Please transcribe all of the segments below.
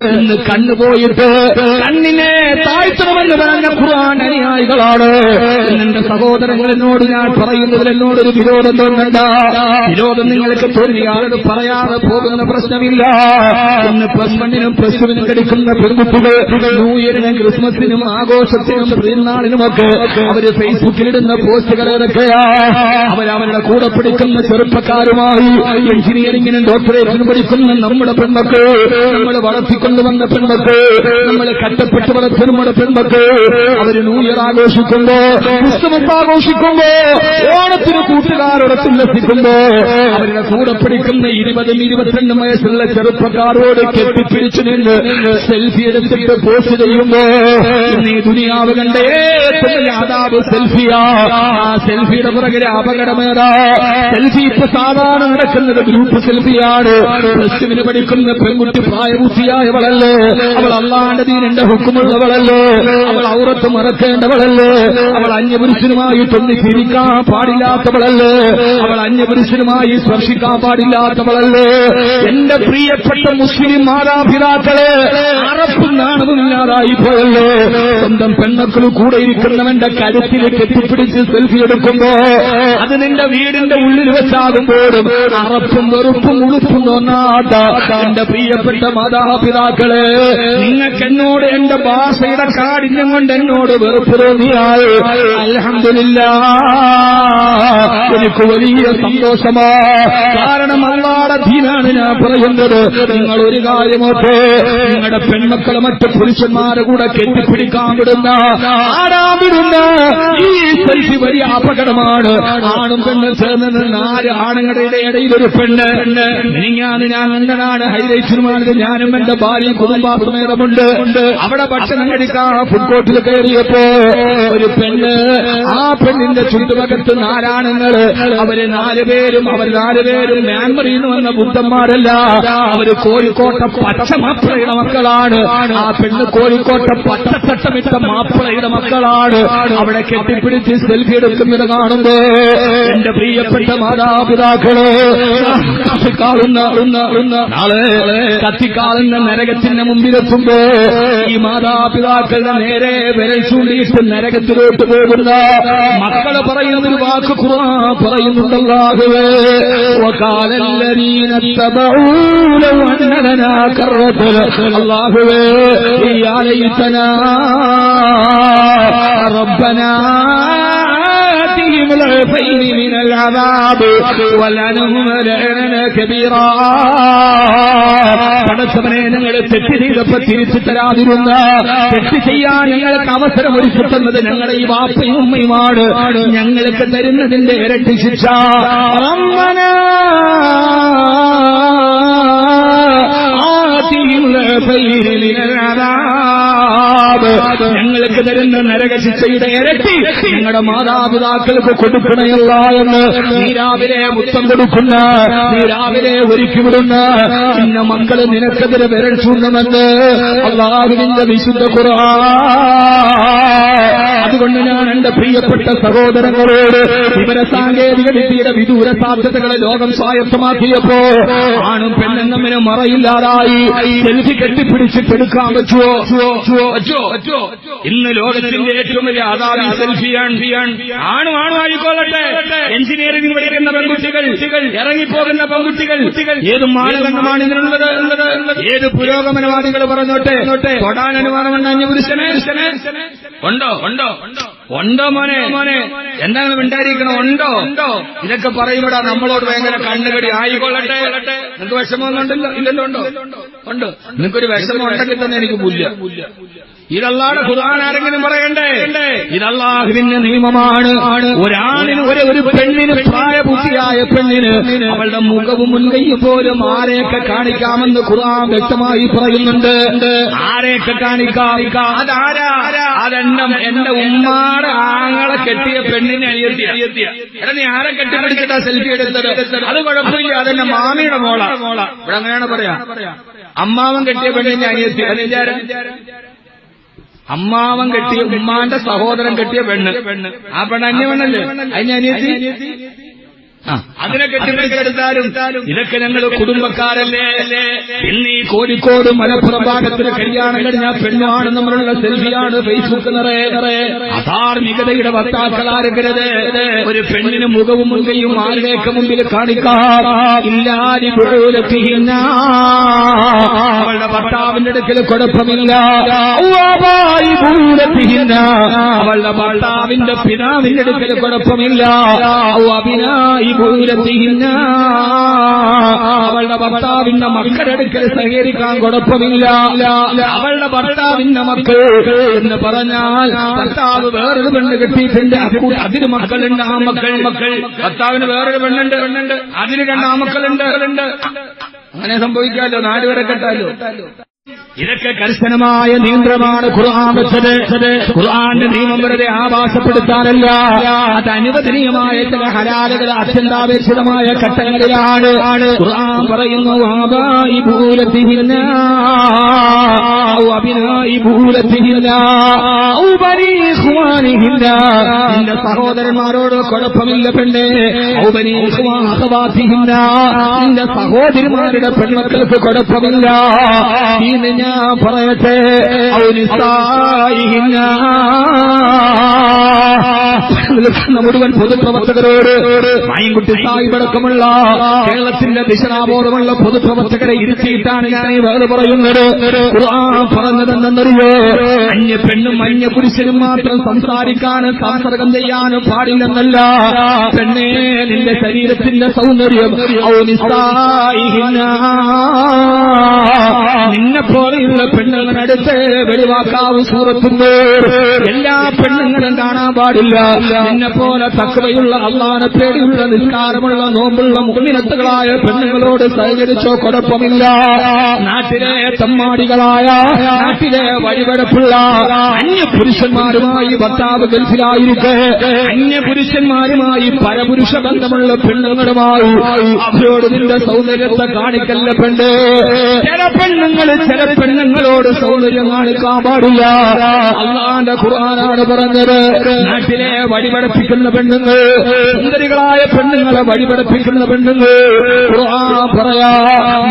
ഇന്ന് കണ്ണുപോയിട്ട് കണ്ണിനെ താഴ്ത്തണമെന്ന് പറഞ്ഞ ഖുർആൻ അനുയായികളാണ്. എന്റെ സഹോദരങ്ങളെന്നോട് ഞാൻ പറയുന്നതിൽ എന്നോടൊരു വിരോധം തോന്നണ്ട. വിരോധം നിങ്ങൾക്ക് തോന്നിയാളത് പറയാതെ പോകുന്ന പ്രശ്നമില്ല. ഇന്ന് പ്ലസ് വണ്ണിനും പ്ലസ് ടുവിനും പഠിക്കുന്ന പെൺകുട്ടികൾ ന്യൂ ഇയറിനും ക്രിസ്മസിനും ആഘോഷത്തിനും പെരുന്നാളിനുമൊക്കെ അവർ ഫേസ്ബുക്കിലിടുന്ന പോസ്റ്റുകൾ ഏതൊക്കെയാ? അവരവരുടെ കൂടെ പിടിക്കുന്ന ചെറുപ്പക്കാരുമായി എഞ്ചിനീയറിംഗിനും ഡോക്ടറേറ്റിനും പഠിക്കുന്ന നമ്മുടെ പെൺമക്കൾ നമ്മൾ വളർത്തിക്കൊണ്ടുവന്ന പെൺമക്കൾ നമ്മൾ കട്ടപ്പെട്ടു വന്ന നമ്മുടെ പെൺമക്കൾ അവർ ന്യൂ ആഘോഷിക്കുമ്പോ ക്രിസ്തുമസ് ആഘോഷിക്കുമ്പോ ഓണത്തിന് കൂട്ടുകാരോടൊപ്പം ഉല്ലസിക്കുമ്പോ അവരുടെ കൂടെ പിടിക്കുന്ന ഇരുപതും ഇരുപത്തിരണ്ടും വയസ്സുള്ള ചെറുപ്പക്കാരോട് കെട്ടിപ്പിടിച്ചു നിന്ന് സെൽഫി എടുത്തിട്ട് പോസ്റ്റ് ചെയ്യുമ്പോ നീ ദുനിയാവ് കണ്ടേ വലിയ സെൽഫിയാ. ആ സെൽഫിയുടെ പുറകിലെ അപകടമേതാ? സെൽഫി ഇപ്പൊ സാധാരണ നടക്കുന്നത് ഗ്രൂപ്പ് സെൽഫിയാണ്. പ്ലസ് ടുവിന് പഠിക്കുന്ന പെൺകുട്ടി പ്രായപൂർത്തിയായവളല്ലേ അവൾ അള്ളാന്റെ ദീനിന്റെ ഹുക്കുമുള്ളവളല്ലേ? അവൾ ഔറത്ത് മറക്കേണ്ടവളല്ലേ? അവൾ അന്യപുരുഷനുമായിട്ടൊന്ന് ചിരിക്കാൻ പാടില്ലാത്തവളല്ലേ? അവൾ അന്യപുരുഷനുമായി സ്പർശിക്കാൻ പാടില്ലാത്തവളല്ലേ? എന്റെ പ്രിയപ്പെട്ട മുസ്ലിം മാതാപിതാക്കളെ അറപ്പും നാണവുമില്ലാതായി പോയല്ലേ? സ്വന്തം പെണ്ണക്കൾ കൂടെ ഇരിക്കുന്നവന്റെ കരുത്തിൽ കെട്ടിപ്പിടിച്ച് സെൽഫി എടുക്കുമ്പോ അത് നിന്റെ വീടിന്റെ ഉള്ളിൽ വെച്ചാകുമ്പോഴും അറപ്പും വെറുപ്പും ഉളുപ്പും തോന്നാത്ത എന്റെ പ്രിയപ്പെട്ട മാതാപിതാക്കളെ നിങ്ങൾക്ക് എന്നോട് എന്റെ ഭാഷയുടെ കാഠിന്യം കൊണ്ട് എന്നോട് വെറുപ്പ് തോന്നിയാൽ അലഹമില്ല എനിക്ക് വലിയ സന്തോഷമാ. കാരണം അള്ളാടെ ദീനാണ് ഞാൻ പറയുന്നത്. നിങ്ങൾ ഒരു കാര്യമൊക്കെ നിങ്ങളുടെ പെൺമക്കളെ മറ്റു പുരുഷന്മാരെ കൂടെ കെട്ടിപ്പിടിക്കാൻ വിടുന്ന. ആരാ ഈ സെൽഫി വലിയ അപകടമാണ്. ആണും പെണ്ണും ചേർന്ന് നാല് ആണുങ്ങളുടെ ഇടയിൽ ഒരു പെണ്ണ്. മിനിങ്ങാന്ന് ഞാൻ കണ്ടതാണ്. ഹൈലൈറ്റ്സുമാണിത് ഞാനും എന്റെ ഭാര്യ കുടുംബാഭിമേതമുണ്ട് അവിടെ ഭക്ഷണം കഴിക്കാൻ ഫുഡ് കോർട്ടിൽ കയറിയപ്പോ ഒരു പെണ്ണ്. ആ പെണ്ണിന്റെ ചുറ്റുപകത്ത് നാലാണുങ്ങൾ. അവർ നാലുപേരും അവർ നാലുപേരും മ്യാൻമറിയിൽ നിന്ന് വന്ന ബുദ്ധന്മാരല്ല. അവർ കോഴിക്കോട്ടെ പച്ച മാപ്പിളയുടെ മക്കളാണ്. ആ പെണ്ണ് കോഴിക്കോട്ടെ പച്ചത്തട്ടമിട്ട മാപ്പിളയുടെ മക്കളാണ്. അവിടെ കെട്ടിപ്പിടിച്ച് സെൽഫി എടുക്കുന്നത് കാണുമ്പോ എന്റെ പ്രിയപ്പെട്ട മാതാപിതാക്കൾ. കാണുന്ന നാളെ കത്തിക്കാളുന്ന നരകത്തിന്റെ മുമ്പിലെത്തുമ്പോ ഈ മാതാപിതാക്കളുടെ നേരെ വിരൽ ചൂണ്ടിയിട്ട് നരകത്തിലോട്ട് പോകുന്ന മക്കൾ പറയുന്ന ഒരു വാക്ക് കുറാ പറയുന്നുണ്ടല്ലാഹുവേ ഈ ആലയിത്തനാ റബ്ബനാ العفين من العذاب ولعنهم لعنا كبيرا പടച്ചവനെ ഞങ്ങൾ തെറ്റ് ചെയ്തപ്പോ തിരിച്ചു തരാതിരുന്ന തെറ്റ് ചെയ്യാൻ ഞങ്ങൾക്ക് അവസരം ഒരുക്കി തന്നത് ഞങ്ങളുടെ ഈ വാപ്പയും ഉമ്മയുമാണ് ഞങ്ങൾക്ക് തരുന്നതിന്റെ ഇരട്ടി ശിക്ഷ ഞങ്ങൾക്ക് തരുന്ന നരകശിക്ഷയുടെ ഇരട്ടി ഞങ്ങളുടെ മാതാപിതാക്കൾക്ക് കൊടുക്കണയല്ല എന്ന് നീ രാവിലെ മുത്തം കൊടുക്കുന്ന നീ രാവിലെ ഒരുക്കി വിടുന്ന ഇന്ന മക്കൾ നിനക്കെതിരെ വിരൽ ചൂണ്ടുമെന്ന് അള്ളാഹുവിന്റെ വിശുദ്ധ കുറ അതുകൊണ്ട് ഞാൻ എന്റെ പ്രിയപ്പെട്ട സഹോദരങ്ങളോട് വിവര സാങ്കേതിക വിദ്യയുടെ വിദൂര സാധ്യതകളെ ലോകം സ്വായത്തമാക്കിയപ്പോ ആണും പെണ്ണും തമ്മിന് മറയില്ലാതായി സെൽഫി കെട്ടിപ്പിടിച്ചിട്ട് എടുക്കാൻ പറ്റുമോ ഇന്ന് ലോകത്തിന്റെ ഏറ്റവും വലിയ ആദാവി സെൽഫിയാണ് ആണു. ആണും ആയിക്കോളട്ടെ എഞ്ചിനീയറിംഗ് പഠിക്കുന്ന പെൺകുട്ടികൾ ഇറങ്ങിപ്പോകുന്ന പെൺകുട്ടികൾ ഏത് മാനദണ്ഡമാണ് ഇതിനുള്ളത് ഏത് പുരോഗമനവാദികൾ പറഞ്ഞോട്ടെ? തൊടാൻ അനുവാദമുണ്ട് അന്യപുരുഷനെ? ഉണ്ടോ? ഉണ്ടോ? ഉണ്ടോ? മോനെ? മോനെ? എന്താണ് മിണ്ടായിരിക്കണം ഉണ്ടോ? ഉണ്ടോ? ഇതൊക്കെ പറയുമ്പോഴാ നമ്മളോട് ഭയങ്കര കണ്ണുകടി. ആയിക്കൊള്ളട്ടെ. നിങ്ങൾക്ക് വിഷമമൊന്നുണ്ടല്ലോ ഇല്ലല്ലോ ഉണ്ടോ? ഉണ്ട്? നിങ്ങൾക്കൊരു വിഷമം ഉണ്ടെങ്കിൽ തന്നെ എനിക്ക് പുല്ല ഇതല്ലാതെ ഖുർആൻ ആരെങ്കിലും പറയണ്ടേ? ഇതല്ലാഹുവിന്റെ നിയമമാണ്. ഒരാളിന് ഒരു ഒരു പെണ്ണിന് പ്രായപൂർത്തിയായ പെണ്ണിന് അവളുടെ മുഖവും മുൻകൈയും പോലും ആരെയൊക്കെ കാണിക്കാമെന്ന് ഖുർആൻ വ്യക്തമായി പറയുന്നുണ്ട്. ആരെയൊക്കെ കാണിക്കാം? അതാരാ? അതെണ്ണം. എന്റെ ഉമ്മാടെ ആങ്ങളെ കെട്ടിയ പെണ്ണിനെ അനിയത്തിയ. എടാ നീ ആരെ കെട്ടിപ്പിടിച്ചിട്ടാ സെൽഫി എടുത്തത്? അത് കുഴപ്പമില്ല. അതെന്നെ മാമിയുടെ മോള. മോള ഇവിടെ അങ്ങനെയാണ് പറയാ. അമ്മാവൻ കെട്ടിയ പെണ്ണിനെ അനിയത്തി അതിന്റെ അമ്മാവൻ കെട്ടിയ ഉമ്മാന്റെ സഹോദരൻ കെട്ടിയ പെണ്ണ്. ആ പെണ്ണ് അന്യവണ്ണല്ലേ അതിന് അനിയത്തി? അതിനെ കെട്ടിപ്പിടിച്ചെടുത്താലും ഇതൊക്കെ ഞങ്ങൾ കുടുംബക്കാരല്ലേ? ഇന്ന് ഈ കോഴിക്കോട് മലപ്പുറം ഭാഗത്തിന് കല്യാണം കഴിഞ്ഞ പെണ്ണാണ് നമ്മളുള്ള സെൽഫിയാണ്. ഫേസ്ബുക്ക് നിറയെ നിറയെ അധാർമികതയുടെ വക്താക്കളാരരുത് ഒരു പെണ്ണിന് മുഖവും മുൻകയും ആരുടെയൊക്കെ മുമ്പിൽ കാണിക്കാറില്ലാതിപ്പോഴും അവളുടെ ഭർത്താവിന്റെ അടുക്കൽ കുഴപ്പമില്ല. അവളുടെ ഭർത്താവിന്റെ പിതാവിന്റെ അടുക്കൽ കുഴപ്പമില്ല. അഭിനായി അവളുടെ ഭർത്താവിന്റെ മക്കളെടുക്കൽ സഹകരിക്കാൻ കുഴപ്പമില്ല. അവളുടെ ഭർത്താവിന്റെ മക്കൾ എന്ന് പറഞ്ഞാൽ ഭർത്താവ് വേറൊരു പെണ്ണ് കെട്ടിയിട്ടുണ്ട്. അതിന് മക്കളുണ്ട് ആ മക്കൾ. മക്കൾ ഭർത്താവിന് വേറൊരു പെണ്ണുണ്ട്. പെണ്ണുണ്ട് അതിന് രണ്ട് ആ മക്കളുണ്ട്. അങ്ങനെ സംഭവിക്കാമല്ലോ. നാലുപേരെ കെട്ടാലോ ഇതൊക്കെ കർശനമായ നിയന്ത്രണമാണ് ഖുർആൻ വെച്ചത്. ഖുർആന്റെ നിയമം വെറുതെ ആവാസപ്പെടുത്താനല്ല അത് അനുവദനീയമായ ചില ഹലാലുകൾ അത്യന്താപേക്ഷിതമായ ഘട്ടങ്ങളിലാണ്. ഖുർആൻ പറയുന്നു ആബായി നിന്റെ സഹോദരന്മാരോട് കുഴപ്പമില്ല പെണ്ണേ. സഹോദരിമാരുടെ പെൺമക്കൾക്ക് കുഴപ്പമില്ല. ഇന്ന് ഞാൻ പറയട്ടെ മുഴുവൻ പൊതുപ്രവർത്തകരോട് മൈൻകുട്ടി സാഹിബടക്കമുള്ള കേരളത്തിന്റെ ദിശനാബോധമുള്ള പൊതുപ്രവർത്തകരെ ഇരുത്തിയിട്ടാണ് ഞാൻ ഈ വേറെ പറയുന്നത്. പറഞ്ഞതെന്നറിയോ അന്യ പെണ്ണും അന്യ പുരുഷനും മാത്രം സംസാരിക്കാൻ സംസർഗം ചെയ്യാനും പാടില്ലെന്നല്ല. പെണ്ണേ നിന്റെ ശരീരത്തിന്റെ സൗന്ദര്യം. നിന്നെ പോലെയുള്ള പെണ്ണുങ്ങളടുത്ത് വെളിവാക്കാവ് സൂറത്തുന്നു എല്ലാ പെണ്ണുങ്ങളും കാണാൻ പാടില്ല. നിന്നെ പോലെ തക്കവയുള്ള അള്ളാന പേടിയുള്ള നിസ്കാരമുള്ള നോമ്പുള്ള മുകളിനത്തുകളായ പെണ്ണുങ്ങളോട് സഹകരിച്ചോ കുഴപ്പമില്ല. നാട്ടിലെ തമ്മാടികളായ നാട്ടിലെ വഴിപടപ്പുള്ള അന്യ പുരുഷന്മാരുമായി ഭർത്താവ് ഗൾഫിലായിരിക്കെ. അന്യ പുരുഷന്മാരുമായി പരപുരുഷ ബന്ധമുള്ള പെണ്ണുങ്ങളുമായി അവരോട് നിന്റെ സൗന്ദര്യത്തെ കാണിക്കല്ല പെണ്ണ്. ചില പെണ്ണുങ്ങൾ ചില പെണ്ണുങ്ങളോട് സൗന്ദര്യം കാണിക്കാൻ പാടില്ല. അള്ളാന്റെ ഖുർആനാണ് പറഞ്ഞത്. നാട്ടിലെ വഴിപടപ്പിക്കുന്ന പെണ്ണുങ്ങൾ സുന്ദരികളായ പെണ്ണുങ്ങളെ വഴിപടപ്പിക്കുന്ന പെണ്ണുങ്ങൾ. ഖുർആൻ പറയാ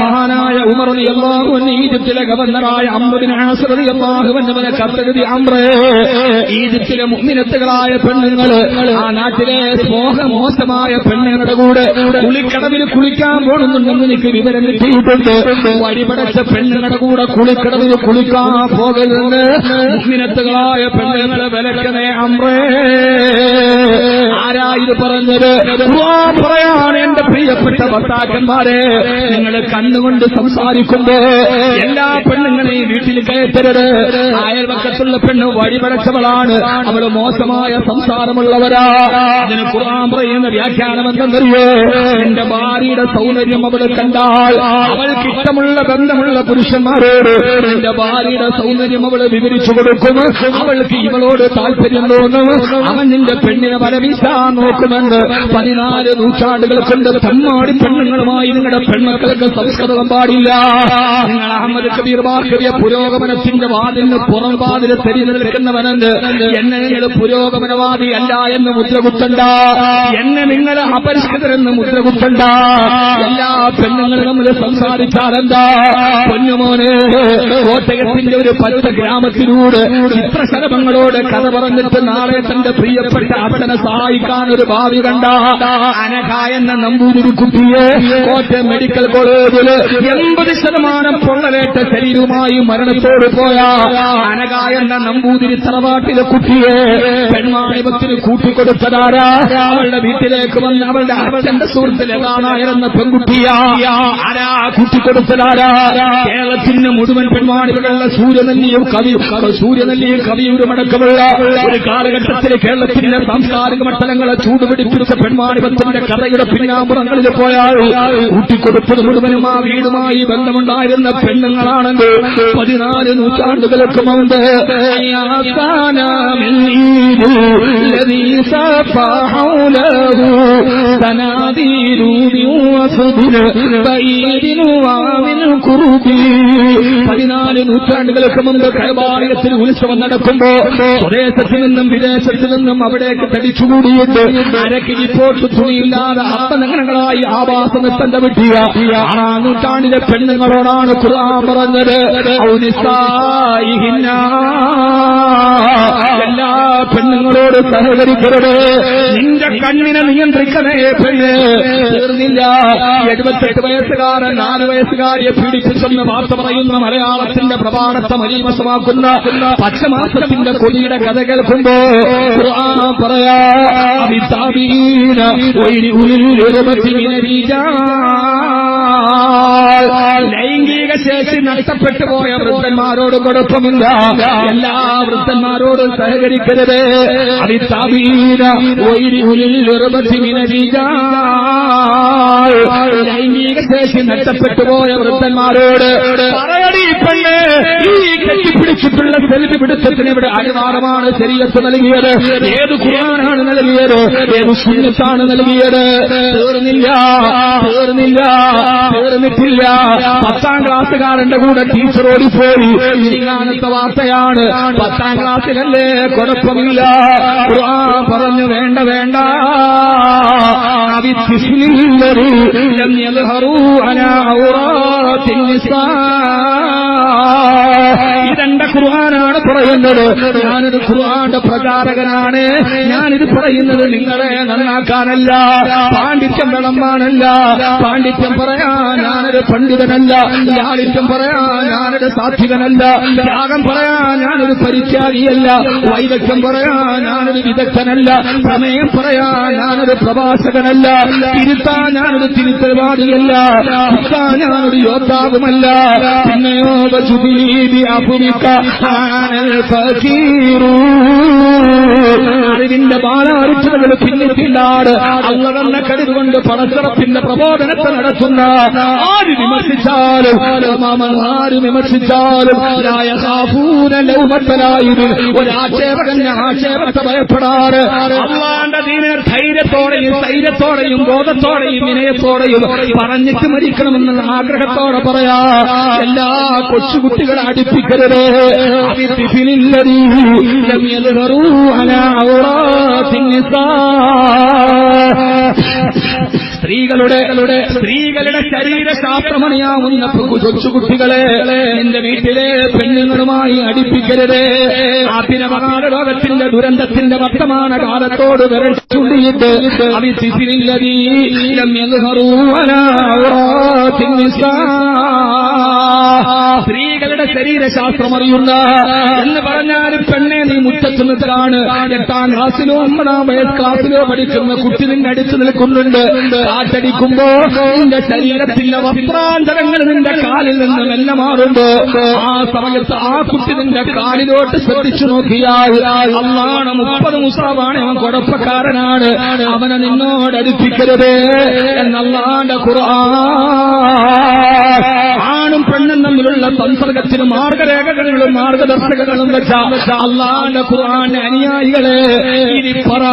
മഹാനായ ഉമർ അള്ളാഹു ഈജിപ്തിലെ ഗവർണറായ അമ്പതിന് ആശ്രതി അള്ളാഹുവന്റെ കത്തഗതി അമ്രേ ഈജിപ്തിലെ മുന്നിനത്തുകളായ പെണ്ണുങ്ങൾ ആ നാട്ടിലെ മോഹമോശമായ പെണ്ണുങ്ങളുടെ കൂടെ കുളിക്കടവിൽ കുളിക്കാൻ പോകുന്നുണ്ടെന്ന് എനിക്ക് വിവരം കിട്ടിയിട്ടുണ്ട്. വഴിപടച്ച പെണ്ണുങ്ങളുടെ കൂടെ കുളിക്കടവിൽ കുളിക്കാൻ പോകരുതെന്ന് മുസ്ലിനത്തുകളായ പെണ്ണുങ്ങളെ വിലക്കണേ അമ്രേ. ആരാ ഇത് പറഞ്ഞത്? പറയാണ് പ്രിയപ്പെട്ട ഭർത്താക്കന്മാരെ നിങ്ങൾ കണ്ണുകൊണ്ട് സംസാരിക്കുമ്പോ എല്ലാ പെണ്ണുങ്ങളെയും വീട്ടിൽ കയറ്റരുത്. അയൽവക്കത്തുള്ള പെണ്ണ് വഴിപടച്ചവളാണ്. അവൾ മോശമായ സംസാരമുള്ളവരാ. അതിന് ഖുർആൻ പറയുന്ന വ്യാഖ്യാനം എന്തെന്നറിയോ? എന്റെ ഭാര്യയുടെ സൗന്ദര്യം അവൾ കണ്ടാൽ അവൾക്ക് ഇഷ്ടമുള്ള ബന്ധമുള്ള പുരുഷന്മാരോട് എന്റെ ഭാര്യയുടെ സൗന്ദര്യം അവൾ വിവരിച്ചു കൊടുക്കും. അവൾക്ക് ഇവളോട് താല്പര്യം തോന്നും. അവൻ നിന്റെ പെണ്ണിനെ വരവീശാൻ നോക്കുമെന്ന് പതിനാല് നൂറ്റാണ്ടുകൾ കൊണ്ട് തമ്മാടി പെണ്ണുങ്ങളുമായി നിങ്ങളുടെ പെൺമക്കൾക്ക് സംസ്കൃതം പാടില്ല. നിങ്ങൾ അഹമ്മദ് കബീർ ബാർക്കറിയ പുരോഗമനത്തിന്റെ വാതിലിന് പുറം വാതിൽ തെരിഞ്ഞു എന്നെ നിങ്ങൾ പുരോഗമനവാദി അല്ല എന്ന് മുദ്രകുത്തണ്ട. എന്നെ നിങ്ങൾ അപരിഷ്കൃതരെന്ന് മുദ്രകുത്തണ്ട. എല്ലാ പെണ്ണുങ്ങളും നമ്മൾ സംസാരിച്ചാലെന്താ? പൊന്നുമോനെ കോട്ടയത്തിന്റെ ഒരു പച്ച ഗ്രാമത്തിലൂടെ ചിത്രശലഭങ്ങളോട് കഥ പറഞ്ഞിട്ട് നാളെ തന്റെ പ്രിയപ്പെട്ട അച്ഛനെ സഹായിക്കാൻ ഒരു ഭാവി കണ്ട. അനഘ എന്ന നമ്പൂതിരി കുട്ടിയെ കോട്ടയം മെഡിക്കൽ കോളേജിൽ എൺപത് ശതമാനം പൊള്ളലേറ്റ ശരീരവുമായി മരണത്തോട് പോയ അനകായ എന്ന നമ്പൂതിരി തറവാട്ടിലെ കുട്ടിയെ പെൺമാണിപത്തിന് കൂട്ടിക്കൊടുത്തതാരാ? അവളുടെ വീട്ടിലേക്ക് വന്ന് അവളുടെ അച്ഛന്റെ സുഹൃത്തിലെ കാണായിരുന്ന പെൺകുട്ടിയാ? ആരാ കൂട്ടിക്കൊടുത്തതാരാ? കേരളത്തിന് മുഴുവൻ പെൺമാണികളുള്ള സൂര്യനെല്ലിയും കവി സൂര്യനെല്ലിയും കവിയൂരും അടക്കമുള്ള ഒരു കാലഘട്ടത്തിൽ കേരളത്തിന്റെ സാംസ്കാരിക മണ്ഡലങ്ങളെ ചൂടുപിടിപ്പിച്ച പെൺമാണിപത്തിന്റെ കഥയുടെ മലപ്പുറങ്ങളിൽ പോയാൽ കൂട്ടിക്കൊടുപ്പത് മുഴുവനും ആ വീടുമായി ബന്ധമുണ്ടായിരുന്ന പെണ്ണുങ്ങളാണെങ്കിൽ പതിനാല് നൂറ്റാണ്ടുകൾക്ക് മുമ്പ് പതിനാല് നൂറ്റാണ്ടുകൾക്ക് മുമ്പ് കൈവാലയത്തിൽ ഉത്സവം നടക്കുമ്പോ സ്വദേശത്തിൽ നിന്നും വിദേശത്തു നിന്നും അവിടേക്ക് തടിച്ചുകൂടിയിട്ട് അരക്കിരിപ്പോട്ട് തുണിയില്ലാതെ അപ്പം അപ്പനഗരങ്ങളായി ആവാസ നിത്തണ്ട വിട്ടിയ ആ നൂറ്റാണ്ടിലെ പെണ്ണുങ്ങളോടാണ് ഖുർആൻ പറഞ്ഞത്. എല്ലാ പെണ്ണുങ്ങളോട് സഹകരിക്കരുത്. നിന്റെ കണ്ണിനെ നിയന്ത്രിക്കണേ പെണ്ണ്. തീർന്നില്ല. എഴുപത്തെട്ട് വയസ്സുകാരൻ നാല് വയസ്സുകാരിയെ പീഡിപ്പിച്ചെന്ന് വാർത്ത പറയുന്ന മലയാളത്തിന്റെ പ്രഭാതത്തെ മലീമസമാക്കുന്ന പച്ചമാസത്തിന്റെ കൊടിയുടെ കഥ കേൾക്കുമ്പോ പറയാ ലൈംഗിക ശേഷി നഷ്ടപ്പെട്ടു പോയ വൃദ്ധന്മാരോട് കുഴപ്പമില്ല. എല്ലാ വൃദ്ധന്മാരോടും സഹകരിക്കരുത്. ലൈംഗിക ശേഷി നഷ്ടപ്പെട്ടു പോയ വൃദ്ധന്മാരോട് പെണ്ണ് ഈ കെട്ടിപ്പിടിച്ചിട്ടുള്ള തെളിവ് പിടുത്തത്തിന് ഇവിടെ അനിവാരമാണ് ശരീരത്ത് നൽകിയത്. ഏത് ഖുർആനാണ് നൽകിയത്? ഏത് സുന്നത്താണ് നൽകിയത്? തീർന്നില്ല തീർന്നില്ല തീർന്നിട്ടില്ല പത്താം ക്ലാസ്സുകാരന്റെ കൂടെ ടീച്ചർ ഓടിപ്പോയി. ഇങ്ങനത്തെ വാർത്തയാണ്. പത്താം ക്ലാസ്സിലല്ലേ? കുഴപ്പമില്ല. ഖുർആൻ പറഞ്ഞു വേണ്ട വേണ്ട. അവിത്തിസിലില്ലൊരു എന്ന് ഹറൂ അനാ ഔറാ ഇതെന്റെ ഖുർആനാണ് പറയുന്നത് ഞാനൊരു ഖുർആന്റെ പ്രചാരകനാണ്. ഞാനിത് പറയുന്നത് നിങ്ങളെ നന്നാക്കാനല്ല. പാണ്ഡിത്യം വിളമ്പാനല്ല. പാണ്ഡിത്യം പറയാൻ ഞാനൊരു പണ്ഡിതനല്ല. ലാളിത്യം പറയാൻ ഞാനൊരു സാത്വികനല്ല ത്യാഗം പറയാൻ ഞാനൊരു പരിത്യാഗിയല്ല. വൈദഗ്ധ്യം പറയാൻ ഞാനൊരു വിദഗ്ധനല്ല. പ്രമേയം പറയാൻ ഞാനൊരു പ്രഭാഷകനല്ല. തിരുത്താൻ ഞാനൊരു തിരുത്തൽവാദിയല്ല. ഞാനൊരു യോദ്ധാവുമല്ല. പിന്നെയോ അപുമിക്ക അറിവിന്റെ ബാലാരിച്ചതകൾ പിന്നിട്ടില്ലാട് അല്ല തന്നെ കരുതുകൊണ്ട് പണച്ചറപ്പിന്റെ പ്രബോധനത്തെ നടത്തുന്ന ആര് വിമർശിച്ചാലും ആര് വിമർശിച്ചാലും ലായ ഖാഫൂന ലൗമത്തലായിബ്. ഒരു ആക്ഷേപകന്റെ ആക്ഷേപത്തെ ഭയപ്പെടാറ് ധൈര്യത്തോടെയും ധൈര്യത്തോടെയും ബോധത്തോടെയും വിനയത്തോടെയും പറഞ്ഞിട്ട് മരിക്കണമെന്നുള്ള ആഗ്രഹത്തോടെ പറയാ എല്ലാ കൊച്ചുകുട്ടികളെ അടുപ്പിക്കരുത് അവിത്തിഫിലില്ലതീ ലം യദ്ഹറൂ അലാ عورات النساء സ്ത്രീകളുടെ സ്ത്രീകളുടെ ശരീരശാസ്ത്രമണിയാവുന്ന കൊച്ചുകുട്ടികളെ എന്റെ വീട്ടിലെ പെണ്ണുങ്ങളുമായി അടിപ്പിക്കരുത്. ആഭിനവകാല ലോകത്തിന്റെ ദുരന്തത്തിന്റെ വർത്തമാന കാലത്തോട് വിരൽ ചൂണ്ടിയിട്ട് അവിസിലില്ലതീ സ്ത്രീകളുടെ ശരീരശാസ്ത്രം അറിയുന്ന എന്ന് പറഞ്ഞാൽ പെണ്ണെ നീ മുറ്റത്ത് നിൽക്കാണ്. എട്ടാം ക്ലാസ്സിലോ ഒമ്പതാം വയസ്സ് ക്ലാസ്സിലോ പഠിക്കുന്ന കുട്ടി നിന്റെ അടിച്ചു നിൽക്കുന്നുണ്ട്. കാറ്റടിക്കുമ്പോ നിന്റെ ശരീരത്തിന്റെ വസ്ത്രാന്തരങ്ങൾ നിന്റെ കാലിൽ നിന്ന് മെല്ലെ മാറുമ്പോ ആ സമയത്ത് ആ കുട്ടി നിന്റെ കാലിലോട്ട് ശ്രദ്ധിച്ചു നോക്കിയാൽ അള്ളാണ് മുപ്പത് മുസാവാണ് അവൻ കുഴപ്പക്കാരനാണ്. അവനെ നിന്നോട് അടുപ്പിക്കരുത്. എന്നല്ലാണ്ട് ആണും പെണ്ണും തമ്മിലുള്ള സംസർഗത്തിന് മാർഗരേഖകളും മാർഗദർശകങ്ങളും വെച്ച അള്ളാന്റെ ഖുർആൻ അനുയായികളെ ഇനി പറ.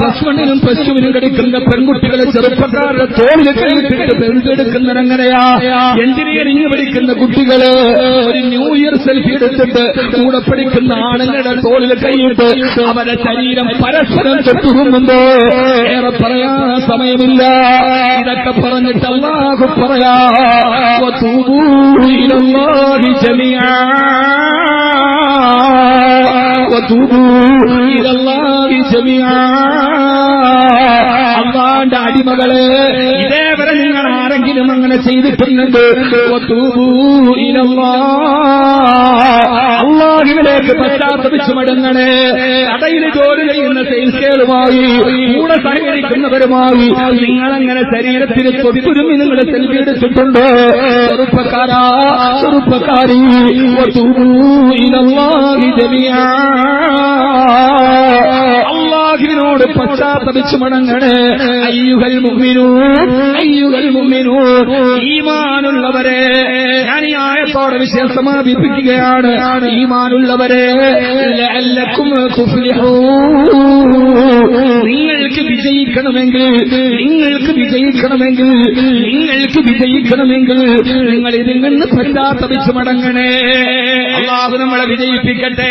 പശുവിനും പശുവിനും കടിക്കുന്ന പെൺകുട്ടികളെ ചെറുപ്പക്കാരുടെ തോളിൽ കൈയിട്ടിട്ട് പെരുത്തെടുക്കുന്നവരെങ്ങനെയാ എഞ്ചിനീയറിംഗ് പഠിക്കുന്ന കുട്ടികൾ ഒരു ന്യൂ ഇയർ സെൽഫി എടുത്തിട്ട് കൂടെ പഠിക്കുന്ന ആണുങ്ങളുടെ തോളിൽ കൈയിട്ട് അവരെ ശരീരം പരസ്പരം ചെത്തുന്നുണ്ടോ ഏറെ പറയാ സമയമില്ല. ഇതൊക്കെ പറഞ്ഞിട്ട് പറയാ തൂതൂ إلى الله جميعا وتوبوا إلى الله جميعا അള്ളാന്റെ അടിമകളെ ഇതേവരെ നിങ്ങൾ ആരെങ്കിലും അങ്ങനെ ചെയ്തിട്ടുണ്ട്. അള്ളാഹുവിലേക്ക് പശ്ചാത്തപിച്ചു മടങ്ങണേ കടയിൽ ജോലി ചെയ്യുന്ന സെയിൽസുകളുമായി കൂടെ സഹകരിക്കുന്നവരുമായി നിങ്ങളങ്ങനെ ശരീരത്തിന് തൊട്ടുരുമി നിങ്ങൾ സെൽഫി എടുത്തിട്ടുണ്ട് ചെറുപ്പക്കാരാ ചെറുപ്പക്കാരി. അള്ളാഹ് അള്ളാഹുവിനോട് പശ്ചാത്തപിച്ചു മടങ്ങണേ. അയ്യുഹൽ മുഅ്മിനൂൻ അയ്യുഹൽ മുഅ്മിനൂൻ. ഈമാനുള്ളവരെ ഞാൻ ഈ ആയത്തോടെ വിഷയം സമാപിപ്പിക്കുകയാണ് ഈമാനുള്ളവരെ നിങ്ങൾക്ക് വിജയിക്കണമെങ്കിൽ നിങ്ങൾക്ക് വിജയിക്കണമെങ്കിൽ നിങ്ങൾക്ക് വിജയിക്കണമെങ്കിൽ നിങ്ങൾ ഇതിൽ നിന്ന് പശ്ചാത്തപിച്ചു മടങ്ങണേ. അള്ളാഹു നമ്മളെ വിജയിപ്പിക്കട്ടെ.